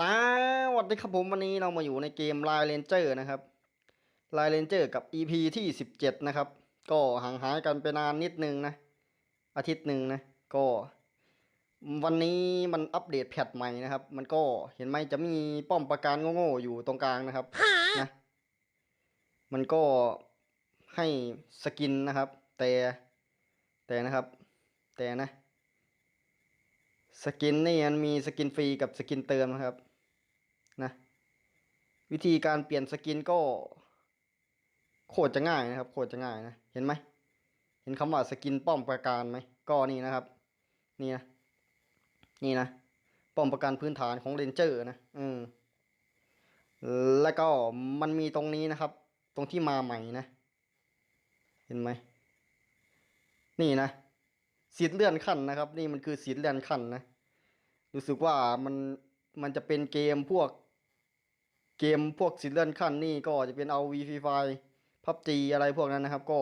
สวัสดีครับผมวันนี้เรามาอยู่ในเกม Line Ranger นะครับ Line Ranger กับ EP ที่17 นะครับ ก็ห่างหายกันไปนานนิดนึงนะ อาทิตย์หนึ่งนะ ก็ วันนี้มันอัปเดตแพทใหม่นะครับ มันก็เห็นไหมจะมีป้อมปราการโง่ๆอยู่ตรงกลางนะครับนะมันก็ให้สกินนะครับ แต่แต่นะครับ แต่นะสกินนี่มันมีสกินฟรีกับสกินเติมนะครับ วิธีการเปลี่ยนสกินก็ โคตรจะง่ายนะครับ โคตรจะง่ายนะ เห็นไหม เห็นคำว่าสกินป้อมประการไหม ก็นี่นะครับ นี่นะ นี่นะ ป้อมประการพื้นฐานของเรนเจอร์นะ อืม แล้วก็มันมีตรงนี้นะครับ ตรงที่มาใหม่นะ เห็นไหม นี่นะสีดเลื่อนขั้นนะครับ นี่มันคือสีดเลื่อนขั้นนะ รู้สึกว่ามันมันจะเป็นเกมพวก เกมพวกสีดเลื่อนขั้นนี่ก็จะเป็นเอาวีฟีไฟพับจีอะไรพวกนั้นนะครับ ก็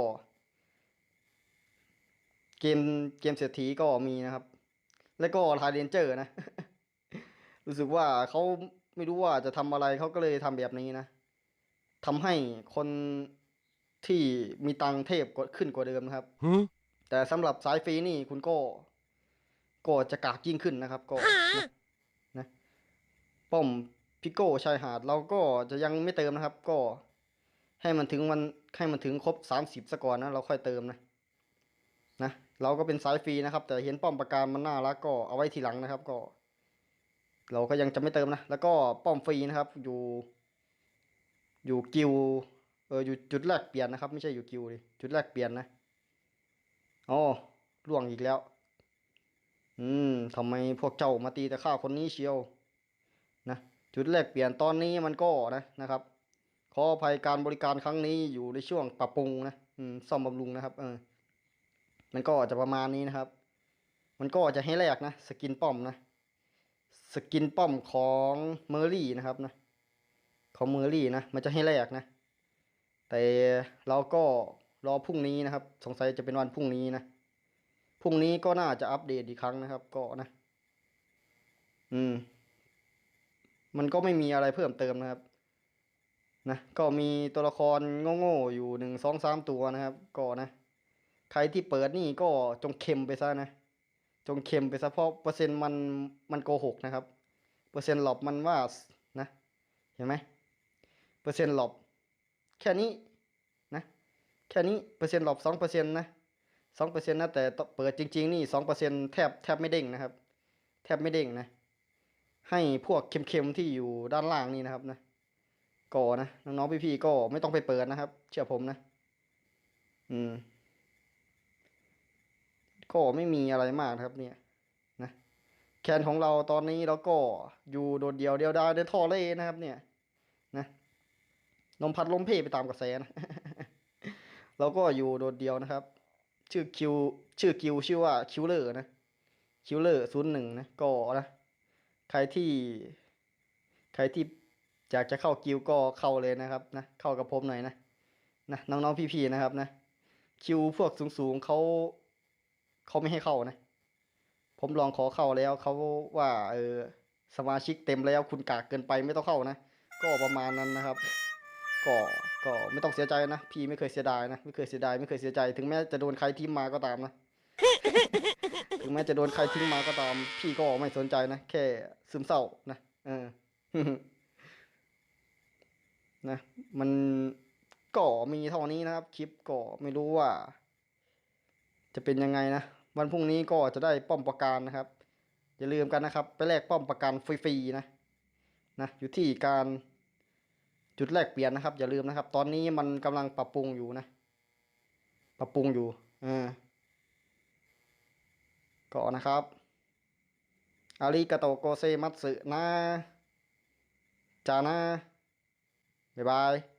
เกมเกมเศรษฐีก็มีนะครับ แล้วก็ทายเรนเจอร์นะ รู้สึกว่าเขาไม่รู้ว่าจะทำอะไรเขาก็เลยทำแบบนี้นะทำให้คนที่มีตังค์เทพกว่าขึ้นกว่าเดิมนะครับ Huh? แต่สำหรับสายฟรีนี่คุณก็ ก็จะกากยิ่งขึ้นนะครับ ก็นะนะป้อม พิโก้ชายหาดเราก็จะยังไม่เติมนะครับ ก็ให้มันถึงวันให้มันถึงครบสามสิบซะก่อนนะเราค่อยเติมนะนะเราก็เป็นสายฟรีนะครับ แต่เห็นป้อมประการมันน่ารักก็เอาไว้ทีหลังนะครับ ก็ เราก็ยังจะไม่เติมนะแล้วก็ป้อมฟรีนะครับ อยู่ อยู่กิวเอออยู่จุดแรกเปลี่ยนนะครับ ไม่ใช่อยู่กิวดิจุดแรกเปลี่ยนนะอ๋อล่วงอีกแล้ว อืมทำไมพวกเจ้ามาตีแต่ข้าคนนี้เชียว นะ จุดแรกเปลี่ยนตอนนี้มันก็นะนะครับ ขออภัยการบริการครั้งนี้อยู่ในช่วงปรับปรุงนะอืซ่อมบำรุงนะครับ เออ มันก็จะประมาณนี้นะครับ มันก็จะให้แลกนะสกินป้อมนะสกินป้อมของเมอร์รี่นะครับนะของเมอร์รี่นะมันจะให้แลกนะ แต่เราก็รอพรุ่งนี้นะครับ สงสัยจะเป็นวันพรุ่งนี้นะพรุ่งนี้ก็น่าจะอัปเดตอีกครั้งนะครับ ก็นะ อืม มันก็ไม่มีอะไรเพิ่มเติมนะครับนะก็มีตัวละครโง่ๆอยู่หนึ่งสองสามตัวนะครับก็นะ ใครที่เปิดนี่ก็จงเค็มไปซะนะ จงเค็มไปซะเพราะเปอร์เซ็นต์มันมันโกหกนะครับ เปอร์เซ็นต์หลบมันว่านะเห็นไหมเปอร์เซ็นต์หลบแค่นี้นะแค่นี้เปอร์เซ็นต์หลบสองเปอร์เซ็นต์นะสองเปอร์เซ็นต์นะแต่เปิดจริง ๆ นี่สองเปอร์เซ็นต์แทบแทบไม่เด้งนะครับ แทบไม่เด้งนะ ให้พวกเค็มๆที่อยู่ด้านล่างนี่นะครับนะก็นะน้องๆพี่ๆก็ไม่ต้องไปเปิดนะครับ เชื่อผมนะ อืม ก็ไม่มีอะไรมากครับเนี่ยนะแคนของเราตอนนี้เราก็อยู่โดดเดี่ยวเดียวดายในท่อเล่นะครับ เนี่ย นะลมพัดลมเพไปตามกระแสนะเราก็อยู่โดดเดียวนะครับ ชื่อคิว ชื่อคิวชื่อว่าคิวเลอร์นะคิวเลอร์ศูนย์หนึ่งนะก็นะ ใครที่ ใครที่อยากจะเข้ากิวก็เข้าเลยนะครับนะเข้ากับผมหน่อยนะนะน้องๆพี่ๆนะครับนะคิวพวกสูงๆเขาเขาไม่ให้เข้านะ ผมลองขอเข้าแล้วเขาว่าเออสมาชิกเต็มแล้วคุณกากเกินไปไม่ต้องเข้านะ ก็ประมาณนั้นนะครับ ก็ก็ไม่ต้องเสียใจนะ พี่ไม่เคยเสียดายนะ ไม่เคยเสียดายไม่เคยเสียใจ ถึงแม้จะโดนใครทิ้งมาก็ตามนะ ถึงแม้จะโดนใครทิ้งมาก็ตาม พี่ก็ไม่สนใจนะ แค่ซึมเศร้านะเออนะมันก็มีเท่านี้นะครับ คลิปก็ไม่รู้ว่า จะเป็นยังไงนะ วันพรุ่งนี้ก็จะได้ป้อมประการนะครับ อย่าลืมกันนะครับ ไปแลกป้อมประกันฟรีๆนะนะอยู่ที่การจุดแรกเปลี่ยนนะครับ อย่าลืมนะครับ ตอนนี้มันกำลังปรับปรุงอยู่นะ ปรับปรุงอยู่อ่า ก่อนะครับอาริกาโตโกเซมัตสึนะจานะบ๊ายบาย